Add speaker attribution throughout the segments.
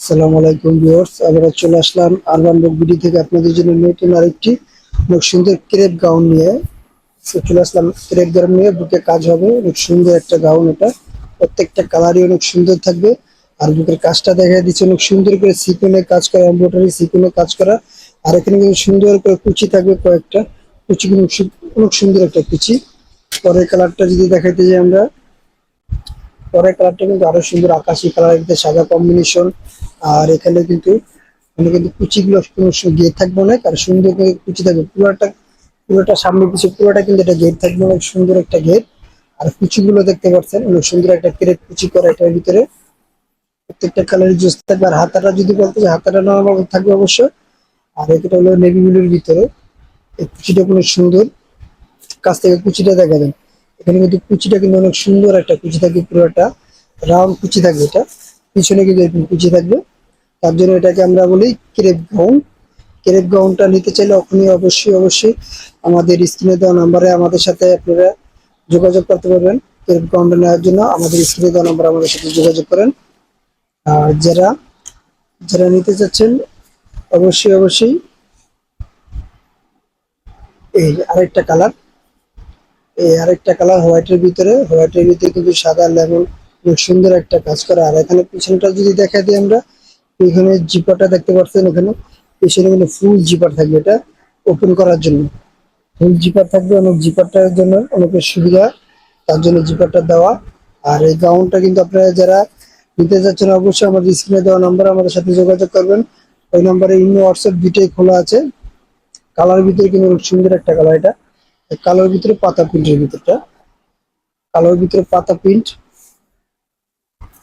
Speaker 1: আসসালামু আলাইকুম ভিউয়ার্স আমরা চলে আসলাম আরবান বুক থেকে আপনাদের জন্য নতুন আরেকটি অনেক সুন্দর ক্রেপ গাউন নিয়ে। চলে আসলাম ক্রেপ গাউন নিয়ে, বুকে কাজ হবে অনেক সুন্দর একটা গাউন এটা। প্রত্যেকটা কালারই অনেক সুন্দর থাকবে। আর বুকের কাজটা দেখা দিচ্ছে, অনেক সুন্দর করে সিকোনে কাজ করা, এমব্রয়ডারি সিকোনে কাজ করা। আর এখানে কিন্তু সুন্দর করে কুচি থাকবে কয়েকটা। কুচি অনেক সুন্দর একটা কুচি। পরের কালারটা যদি দেখাইতে যাই আমরা, পরের কালারটা কিন্তু আরও সুন্দর আকাশি কালার, সাদা কম্বিনেশন আর এখানে কিন্তু মানে কিন্তু কুচিগুলো সু- গিয়ে থাকবে না কারণ সুন্দর করে কুচি থাকবে। পুরোটা পুরোটা সামনে পিছু পুরোটা কিন্তু একটা গেট থাকবে, অনেক সুন্দর একটা গেট আর কুচিগুলো দেখতে পাচ্ছেন, অনেক সুন্দর একটা ক্রেপ কুচি করা এটার ভিতরে। প্রত্যেকটা কালারের জুস থাকবে, আর হাতাটা যদি বলতে চাই, হাতাটা নর্মাল থাকবে অবশ্যই আর এটা হলো নেভি ব্লুর ভিতরে। এই কুচিটা কোনো সুন্দর। কাছ থেকে কুচিটা দেখা যায় এখানে কিন্তু কুচিটা কিন্তু অনেক সুন্দর একটা কুচি থাকবে পুরোটা। রাউন্ড কুচি থাকবে এটা। পিছনে কিন্তু এরকম কুচি থাকবে। তার জন্য এটাকে আমরা বলি ক্রেপ গাউন। ক্রেপ গাউনটা নিতে চাইলে ওখানে অবশ্যই অবশ্যই আমাদের স্ক্রিনে দেওয়া নাম্বারে আমাদের সাথে আপনারা যোগাযোগ করতে পারবেন। ক্রেপ গাউনটা নেওয়ার জন্য আমাদের স্ক্রিনে দেওয়া নাম্বার আমাদের সাথে যোগাযোগ করেন। আর যারা যারা নিতে চাচ্ছেন, অবশ্যই অবশ্যই এই আরেকটা কালার। এই আরেকটা কালার হোয়াইটের ভিতরে হোয়াইটের ভিতরে কিন্তু সাদা খুব সুন্দর একটা কাজ করা। আর এখানে পিছনটা যদি দেখা দিই আমরা এখানে জিপারটা দেখতে পাচ্ছেন এখানে। পেছনে কিন্তু ফুল জিপার থাকবে এটা ওপেন করার জন্য। ফুল জিপার থাকবে, অনেক জিপারটার জন্য অনেকের সুবিধা। তার জন্য জিপারটা দেওয়া। আর এই গাউনটা কিন্তু আপনারা যারা নিতে যাচ্ছেন, অবশ্যই আমাদের স্ক্রিনে দেওয়া নাম্বার আমাদের সাথে যোগাযোগ করবেন। ওই নাম্বারে ইমো হোয়াটসঅ্যাপ দুইটাই খোলা আছে। কালার ভিতরে কিন্তু অনেক সুন্দর একটা কালার এটা। কালোর ভিতরে পাতা প্রিন্টের ভিতরটা। কালোর ভিতরে পাতা প্রিন্ট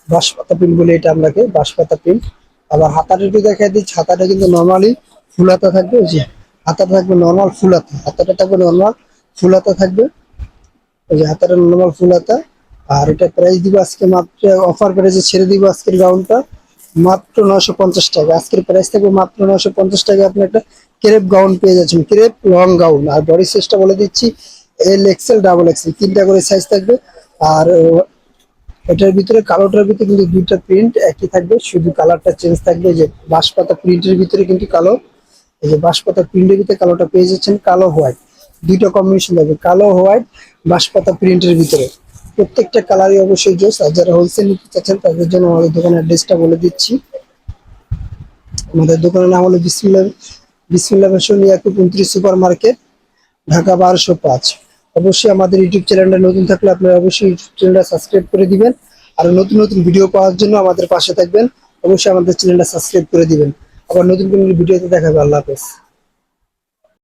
Speaker 1: বাঁশ পাতা প্রিন্ট বলে এটা আমরাকে বাঁশ পাতা প্রিন্ট আবার হাতাটা একটু দেখা দিচ্ছি হাতাটা কিন্তু নর্মালি ফুল হাতা থাকবে, ওই যে হাতাটা থাকবে নর্মাল ফুল হাতা হাতাটা থাকবে নর্মাল ফুল হাতা থাকবে, ওই যে হাতাটা নর্মাল ফুল হাতা আর এটা প্রাইস দিব আজকে মাত্র অফার প্রাইসে ছেড়ে দিব আজকের গাউনটা মাত্র নশো পঞ্চাশ টাকা। আজকের প্রাইস থাকবে মাত্র নশো পঞ্চাশ টাকা, আপনি একটা ক্রেপ গাউন পেয়ে যাচ্ছেন ক্রেপ লং গাউন আর বডি সাইজটা বলে দিচ্ছি এল এক্সেল ডাবল এক্সেল তিনটা করে সাইজ থাকবে, আর এটার ভিতরে কালোটার ভিতরে কিন্তু দুইটা প্রিন্ট একই থাকবে। শুধু কালারটা চেঞ্জ থাকবে, যে বাঁশপাতা প্রিন্টের ভিতরে কিন্তু কালো, এই যে বাঁশপাতা প্রিন্টের ভিতরে কালোটা পেয়ে যাচ্ছেন কালো হোয়াইট। দুইটা কম্বিনেশন থাকবে, কালো, হোয়াইট, বাঁশপাতা প্রিন্টের ভিতরে। প্রত্যেকটা কালারই অবশ্যই জোস আর যারা হোলসেল নিতে চাচ্ছেন, তাদের জন্য আমাদের দোকানের অ্যাড্রেসটা বলে দিচ্ছি। আমাদের দোকানের নাম হলো বিসমিল্লা বিসমিল্লা ফ্যাশন ইয়াকুব উনত্রিশ সুপার মার্কেট ঢাকা বারোশো পাঁচ। অবশ্যই আমাদের ইউটিউব চ্যানেলটা নতুন থাকলে আপনারা অবশ্যই ইউটিউব চ্যানেলটা সাবস্ক্রাইব করে দিবেন। আর নতুন নতুন ভিডিও পাওয়ার জন্য আমাদের পাশে থাকবেন। অবশ্যই আমাদের চ্যানেলটা সাবস্ক্রাইব করে দিবেন। আবার নতুন কোনো ভিডিওতে দেখাবে। আল্লাহ হাফেজ।